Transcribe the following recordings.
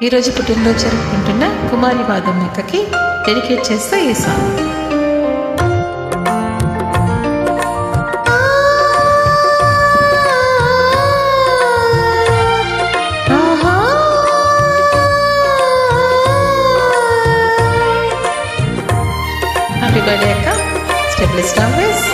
ఈరోజు పుట్టినరోజు జరుపుకుంటున్న కుమారి వాదం అక్కకి డెడికేట్ చేస్తూ ఈ సాంగ్ ఆహా. హ్యాపీ బర్త్డే అక్క స్టెప్లిస్ట్ ఆల్వేస్ మళ్ళీ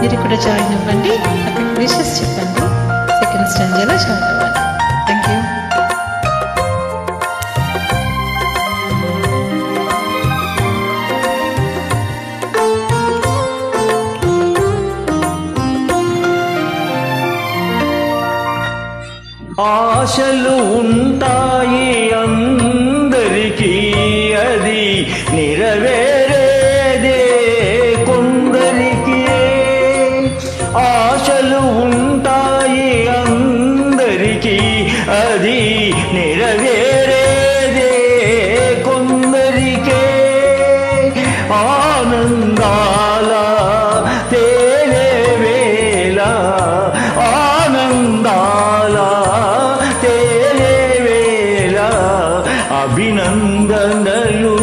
మీరు కూడా జాయిన్ అవ్వండి. అక్కడ విషెస్ చెప్పండి. సెకండ్ స్టాంజలో జాయిన్ అవ్వండి థ్యాంక్ యూ ఆశలు ఉంటా ఆశలు ఉంటాయి అందరికీ అది నెరవేరేదే కొందరికే. ఆనందాల తేలే వేళ ఆనందాల తేలే వేళ అభినందనలు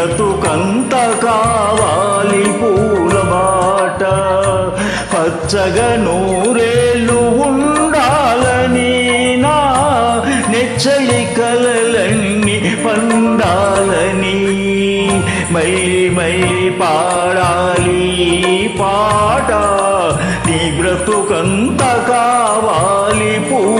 నీ బ్రతుకంత కావాలి పూలబాట పచ్చగా నూరేళ్ళు ఉండాలని నా నెచ్చలి కలలన్నీ పండాలని. మై మై పాడాలి పాట. నీ బ్రతుకంత కావాలి పూ